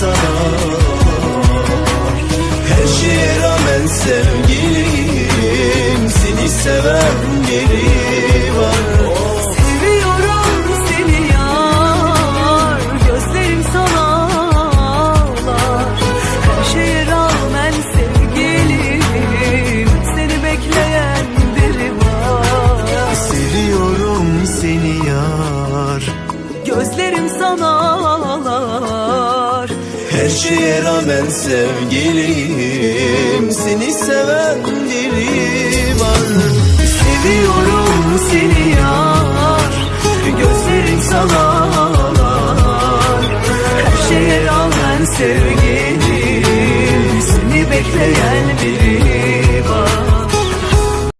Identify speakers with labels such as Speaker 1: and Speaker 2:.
Speaker 1: sarar Her şeye rağmen sevgilim Seni seven biri var.
Speaker 2: Seviyorum seni yar Gözlerim sana Her şeye rağmen sevgilim Seni bekleyen biri var.
Speaker 1: Seviyorum seni yar.
Speaker 2: Gözlerim sana ağlar
Speaker 1: şeye rağmen sevgilim Seni seven biri var.
Speaker 2: Seviyorum seni yar Gözlerim sana Her şeye rağmen sevgilim Seni bekleyen biri